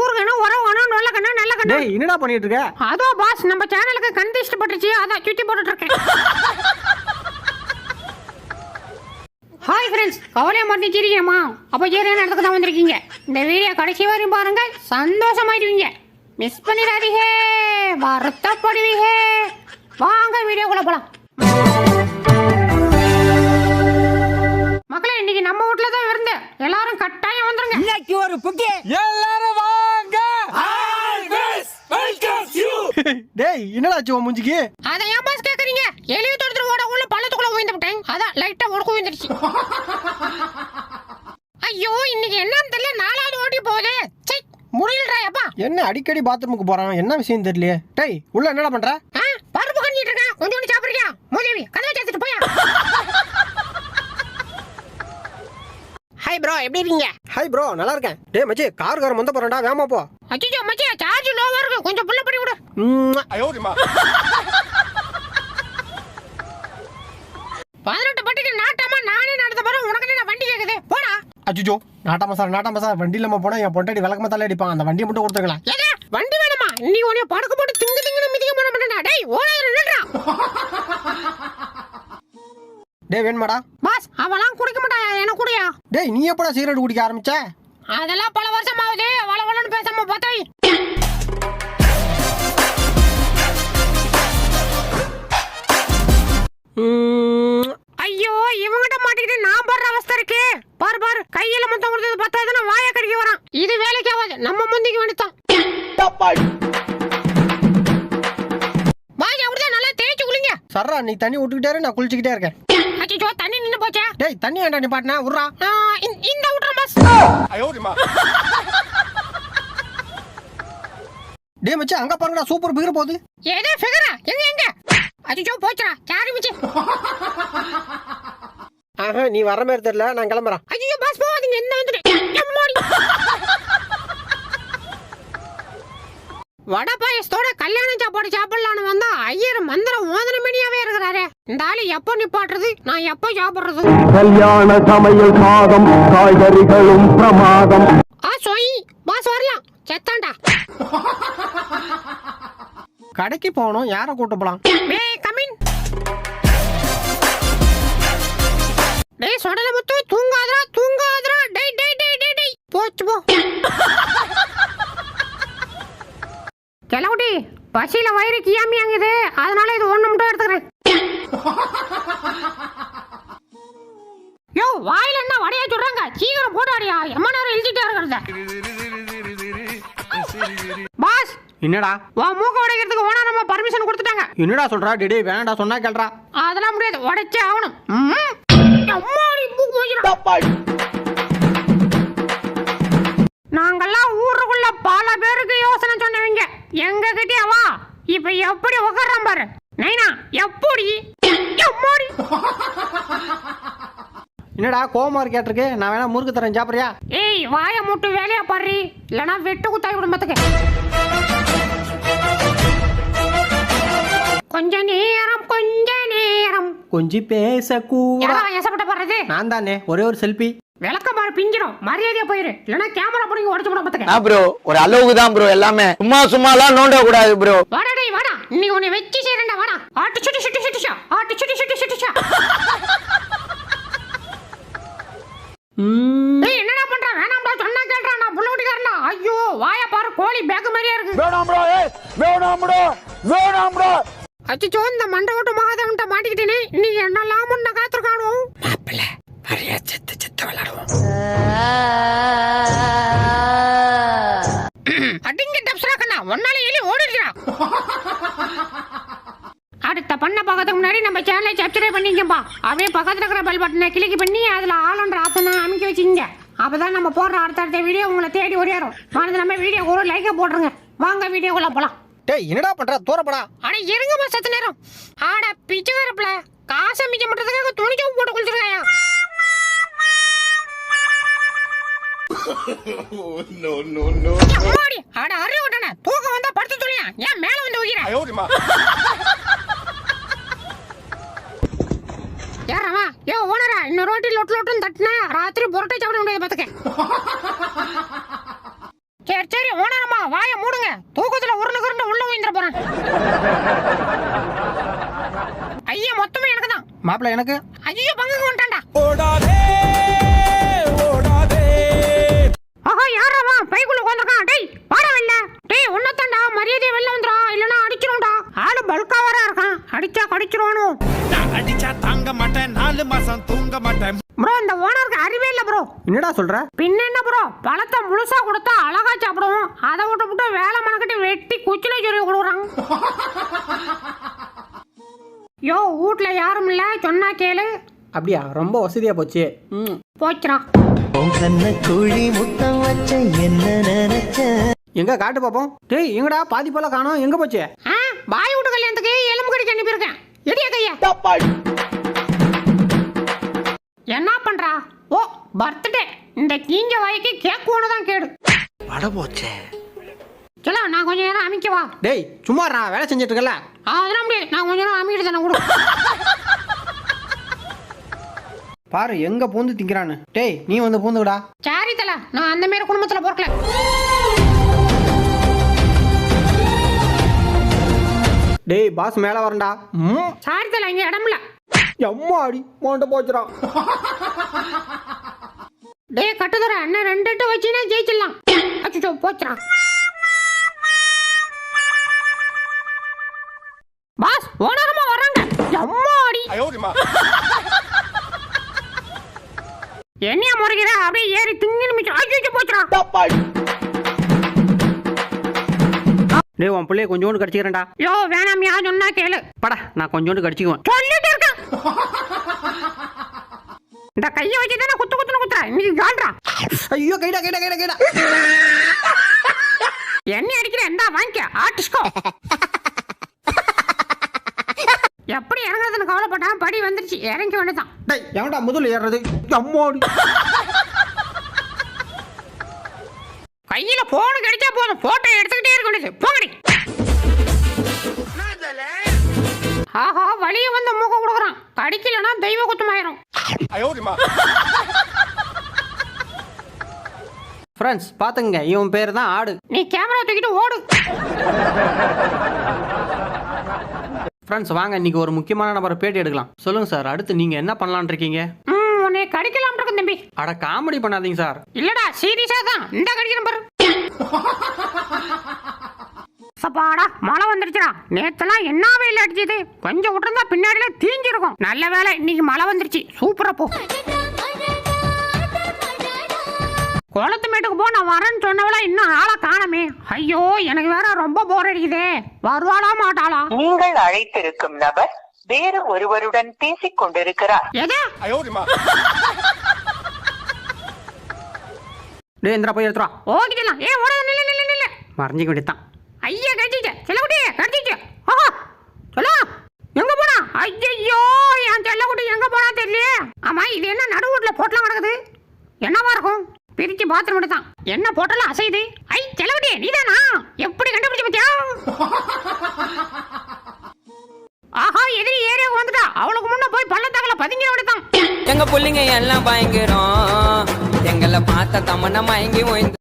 ஊருக்கணும் உறவுக்கணும் நல்ல கண்ணு நல்ல கண்ணு டேய் என்னடா பண்ணிட்டு இருக்க? அதோ பாஸ் நம்ம சேனலுக்கு கண் திஷ்டி பட்டுச்சு அதான் சுத்தி போட்டுட்டு இருக்கேன் ஹாய் ஃப்ரெண்ட்ஸ் கவலையை மட்டும் சிரிக்கணுமா அப்போ சரியான இடத்துக்கு தான் வந்திருக்கீங்க? இந்த வீடியோ கடைசி வரையும் பாருங்க. சந்தோஷமாயிடுவீங்க மிஸ் பண்ணிடாதீங்க. வருத்தப்படுவீங்க. வாங்க வீடியோக்குள்ள போலாம். மக்களே இன்னைக்கு நம்ம வீட்ல தான் இருந்தேன். எல்லாரும் கட்டாயம் வந்துருங்க. இன்னைக்கு ஒரு புக்கே. எல்லாரும் வாங்க டேய் என்னடா ஆச்சு உன் மூஞ்சிக்கு? அதை ஏன் பாஸ் கேக்குறீங்க? எலிய தொடுத்துட்டு ஓட உள்ள பள்ளத்துக்குள்ள விழுந்து விட்டேன். அதான் லைட்டா உடக்கு விழுந்துருச்சு. ஐயோ இன்னைக்கு என்னன்னு தெரியல நாலாவது ஓடி போகுது. சை முடியலடா அப்பா. என்ன அடிக்கடி பாத்ரூமுக்கு போறான்? என்ன விஷயம் தெரியலையே. டேய் உள்ள என்னடா பண்ற? ஆ பருப்பு கஞ்சிட்டு இருக்கேன். கொஞ்சோண்டு சாப்பிடுறியா? முதவி கதவை சேர்த்துட்டு போயா. ஹாய் ப்ரோ எப்படி இருக்கீங்க? ஹாய் ப்ரோ நல்லா இருக்கேன். டேய் மச்சி கார்காரன் வந்த போறேன்டா. வேமா போ. அச்சோ மச்சி சார்ஜ் லோவா இருக்கு. கொஞ்சம் புள்ள பண்ணி விடு. ம்ம். பதினெட்டு பட்டிக்கு நாட்டாமா நானே நடத்த போறேன் உனக்கு என்ன வண்டி கேக்குது. போடா. அச்சுச்சோ நாட்டாம சார் நாட்டாம சார் வண்டியில நம்ம போனா என் பொண்டாடி விளக்கமா தலை அடிப்பான். அந்த வண்டியை மட்டும் கொடுத்துக்கலாம் வண்டி வேணுமா? நீ உன்னை படுக்க போட்டு திங்கு திங்குன்னு மிதிக்க போட மாட்டேன்டா டேய் ஓடாத நில்றா. டேய் வேணுமாடா? பாஸ் அவலாம் குடிக்க மாட்டாயா? என்ன குடியா? டேய் நீ எப்படா சிகரெட் குடிக்க ஆரம்பிச்ச? அதெல்லாம் பல வருஷம் ஆகுது வள வளன்னு பேசாம பார்த்தா ஐயோ இவங்கிட்ட மாட்டிக்கிட்டு நான் படுற அவஸ்தை இருக்கு. பாரு பாரு கையில மொத்தம் கொடுத்தது பத்தாதுன்னா வாய கடிக்க வரான். இது வேலைக்கு ஆகாது நம்ம முந்திக்கு வேண்டித்தான். பாய் அப்படிதான் நல்லா தேய்ச்சு குளிங்க. சர்ரா நீ தண்ணி விட்டுக்கிட்டே நான் குளிச்சுக்கிட்டே இருக்கேன். அச்சோ தண்ணி நின்னு போச்சே. டேய் தண்ணி ஏன்டா நீ பாட்டினா? விட்றா ஆ, இந்த- விட்டுற பாஸ் டேய் மச்சி அங்க பாருங்கடா சூப்பர் பிகர் போகுது. ஏதே ஃபிகரா எங்க எங்க? அச்சோ போச்சுடா. சாரி மிச்சு ஆஹா நீ வர மாதிரி தெரியல. நான் கிளம்புறேன். ஐயோ பாஸ் போவாதீங்க என்ன வந்துட்டு? வடை பாயசத்தோட கல்யாண சாப்பாடு சாப்பிடலான்னு வந்தா ஐயர் மந்திரம் மோதன மணியாவே இருக்கிறாரே. இந்த ஆளு எப்போ நிப்பாட்டுறது? நான் எப்போ சாப்பிடுறது? கல்யாண சமையல் சாதம் காய்கறிகளும் பிரமாதம். ஆ சொய் பாஸ் வரலாம். செத்தாண்டா கடைக்கு போகணும் யாரை கூட்டு போலாம்? போ. கிளவுடி பசியில வயிறு கியாமியாங்குது அதனால இது ஒண்ணு மட்டும் எடுத்துக்கிறேன். யோ வாயில என்ன வடையா சொல்றாங்க? சீக்கிரம் போட்டு அடியா எம்ம நேரம் இழுச்சிட்டே இருக்கிறத. பாஸ் என்னடா? உன் மூக்க உடைக்கிறதுக்கு ஓனா நம்ம பர்மிஷன் கொடுத்துட்டாங்க. என்னடா சொல்றா? டேய் டேய் வேணாடா சொன்னா கேள்றா. அதெல்லாம் முடியாது. உடைச்சே ஆகணும். ம்ம். அம்மாடி, மூக்கு போச்சுடா. நாங்கெல்லாம் ஊருக்குள்ள பல பேருக்கு யோசனை சொன்னவங்க. எங்க கிட்டே வா. இப்ப எப்படி உக்காரான் பாரு. நைனா எப்படி. என்னடா கோவமா கேட்டிருக்கு? நான் வேணா முறுக்கு தரேன் சாப்பிடுறியா? ஏய் வாய மூட்டு வேலையா பாரு இல்லனா வெட்டு குத்தாய் குடும்பத்துக்கு கொஞ்ச நேரம் கொஞ்ச நேரம். கொஞ்சம் பேச கூட யாரா எசப்பட்ட பாடுறது? நான் தானே ஒரே ஒரு செல்ஃபி விளக்க பாரு பிஞ்சிரும் மரியாதையா போயிரு. இல்லனா கேமரா பிடிங்கி உடச்சு விட பத்துக்க. ப்ரோ ஒரு அளவுக்கு தான் ப்ரோ எல்லாமே. சும்மா சும்மாலாம் நோண்ட கூடாது ப்ரோ வாடா டேய் வாடா. நீ உன்னை வெச்சு செய்றேன்டா வாடா. ஆட்டு சுட்டி சுட்டி சுட்டிச்சா ஆட்டு சுட்டி சுட்டி சுட்டிச்சா டேய் என்னடா பண்ற? வேணாம்டா சொன்னா கேட்றா நான் புள்ள குட்டிக்காரன்டா ஐயோ வாய பாரு. கோழி பேக் மாதிரியா இருக்கு. வேணாம் ப்ரோ வேணாம் ப்ரோ வேணாம் ப்ரோ அச்சோ இந்த மண்டை ஓட்டு மகாதேவன்ட்ட மாட்டிக்கிட்டேனே. நீ என்னெல்லாம் முன்ன காத்திருக்கானோ? அடிங்க டப்ஸ்ரா கண்ணா ஒன்னால எலி ஓடிடுறா அடுத்த பண்ண பார்க்கறதுக்கு முன்னாடி நம்ம சேனலை சப்ஸ்கிரைப் பண்ணிக்கப்பா அப்படியே பக்கத்துல இருக்கிற பெல் பட்டனை கிளிக் பண்ணி அதுல ஆளுன்ற ஆப்ஷனை அமைக்க வச்சுங்க அப்பதான் நம்ம போடுற அடுத்தடுத்த வீடியோ உங்களை தேடி ஓடியாரும் மனது நம்ம வீடியோ ஒரு லைக்கை போட்டுருங்க. வாங்க வீடியோக்குள்ள போலாம். டேய் என்னடா பண்ற? தூரப்படா அட இருங்கம்மா சத்த நேரம். ஆட பிச்சை வரப்புல. காசை மிச்சம் பண்றதுக்காக துணி நோ நோ நோ தூக்கம் வந்தா படுத்து சொல்லியா ஏன் மேல வந்து உயிரா ஏ ஓனரா இன்னும் ரோட்டி லொட்டு லொட்டுன்னு தட்டினா ராத்திரி புரட்டை சாப்பிட முடியாது பார்த்துக்க சரி ஓனரம்மா வாய மூடுங்க. தூக்கத்துல உருண்டு குருண்டு உள்ள போறேன். ஐயா மொத்தமே எனக்கு தான் எனக்கு? ஐயோ பங்குக்கு வந்துட்டான்டா. அடிச்சா கடிச்சிருவானு நான் அடிச்சா தாங்க மாட்டேன் நாலு மாசம் தூங்க மாட்டேன். ப்ரோ இந்த ஓனருக்கு அறிவே இல்ல ப்ரோ. என்னடா சொல்ற? பின்ன என்ன ப்ரோ? பழத்தை முழுசா கொடுத்தா அழகா சாப்பிடுவோம். அதை விட்டு விட்டு வேலை மணக்கிட்டு வெட்டி குச்சில சொல்லி கொடுக்குறாங்க யோ வீட்ல யாரும் இல்ல? சொன்னா கேளு. அப்படியா? ரொம்ப வசதியா போச்சு. ம் போச்சுடா. உன் கண்ண குழி முத்தம் வச்ச என்ன நினைச்ச? எங்க காட்டு பாப்போம்? டேய் எங்கடா பாதி போல காணோம்? எங்க போச்சு? ஆ பாய் வீட்டு கல்யாணத்துக்கு எலும்பு கடிச்சு அனுப்பியிருக்கேன். எடியா கையா. என்ன பண்றா? Oh birthday. இந்த கீஞ்ச வாய்க்கு கேக் ஒன்று தான் கேடு. பட போச்சே. சொல்ல நான் கொஞ்ச நேரம் அமைக்கவா டேய் சும்மா வேலை செஞ்சுட்டு இருக்கல அதெல்லாம் முடியாது. நான் கொஞ்ச நேரம் அமைக்கிட்டு தானே கொடு பாரு எங்க பூந்து திங்கிறான்னு. டேய் நீ வந்து பூந்துடா சாரி தல நான் அந்த மாரி குடும்பத்துல பிறக்கல. டேய் பாஸ் மேல வரண்டா ம். சாரி தல இங்க இடம் இல்ல எம்மா அடி மோண்ட போச்சுடா. டேய் கட்டுதர அண்ணன் ரெண்டு எட்டு வச்சுனா ஜெயிச்சிடலாம். அச்சோ போச்சுடா. பாஸ் ஓனரமா வர்றாங்க. எம்மா அடி என்னையா முறைகிற அப்படியே ஏறி திங்கி நிமிஷம் அச்சோ போச்சுடா. டேய் உன் பிள்ளைய கொஞ்சோண்டு கடிச்சிக்கிறேன்டா. யோ வேணாமியா சொன்னா கேளு. படா நான் கொஞ்சோண்டு கடிச்சிக்குவேன். சொல்லிட்டு இருக்கேன். இந்த கையை வச்சு தானே குத்து குத்துன்னு குத்துற? இன்னைக்கு கால்றா. ஐயோ கைடா கைடா கைடா கைடா. என்ன அடிக்கிற எந்தா வாங்கிக்க. ஆர்டிஸ்கோ எப்படி இறங்குறதுன்னு கவலைப்பட்டான் படி வந்துருச்சு. இறங்கி வேண்டியதான் டேய் எவன்டா முதல்ல ஏறுறது? எம்மா அடி கையில போன் கிடைச்சா போதும். போட்டோ எடுத்துக்கிட்டே வேண்டியது போங்கடி. ஆஹா வழிய வந்து மூக்க கொடுக்குறான். கடிக்கலனா தெய்வ குத்தமாயிரும். ஃப்ரெண்ட்ஸ் பாத்துங்க இவன் பேர் தான் ஆடு. நீ கேமரா தூக்கிட்டு ஓடு. ஃப்ரெண்ட்ஸ் வாங்க. இன்னைக்கு ஒரு முக்கியமான நபரை பேட்டி எடுக்கலாம். சொல்லுங்க சார். அடுத்து நீங்க என்ன பண்ணலாம்னு இருக்கீங்க? ம் உன்னை கடிக்கலாம் இருக்கு தம்பி. அட காமெடி பண்ணாதீங்க சார். இல்லடா சீரியஸா தான். இந்த கடிக்கிறேன் பாரு. சப்பாடா மழை வந்துருச்சுடா. நேத்தெல்லாம் என்ன வெயில் அடிச்சது? கொஞ்சம் விட்டுருந்தா பின்னாடில தீஞ்சிருக்கும். நல்ல வேலை இன்னைக்கு மழை வந்துருச்சு. சூப்பரா போ. குளத்து மேட்டுக்கு போ நான் வரேன்னு சொன்னவளா இன்னும் ஆளை காணமே. ஐயோ எனக்கு வேற ரொம்ப போர் அடிக்குதே. வருவாளா மாட்டாளா? நீங்கள் அழைத்திருக்கும் நபர் வேறு ஒருவருடன் பேசிக் கொண்டிருக்கிறார். எது? டேய் இந்திரா போய் எடுத்துருவா ஓகிடலாம் ஏ ஓட நில்ல நில்ல நில்ல. மறைஞ்சிக்க வேண்டியதான் ஐயா கடிச்சிச்சு செல்லக்குட்டி கடிச்சிச்சு ஆஹா சொல்லா எங்க போனா? ஐயோ என் செல்லக்குட்டி எங்க போனா தெரியலையே. ஆமா இது என்ன நடுவுட்ல போட்டலாம் கிடக்குது? என்னவா இருக்கும்? பிரிச்சு பாத்ரூம் தான் என்ன போட்டலாம் அசையுது? ஐ செல்லக்குட்டி நீதானா? எப்படி கண்டுபிடிச்சு பத்தியா ஆஹா எதிரி ஏரியாவுக்கு வந்துட்டா அவளுக்கு முன்ன போய் பள்ளத்தாக்கல பதுங்கி விடுதான் எங்க பிள்ளைங்க எல்லாம் பயங்கரம். எங்களை பார்த்த தமன்னா மயங்கி ஓய்ந்து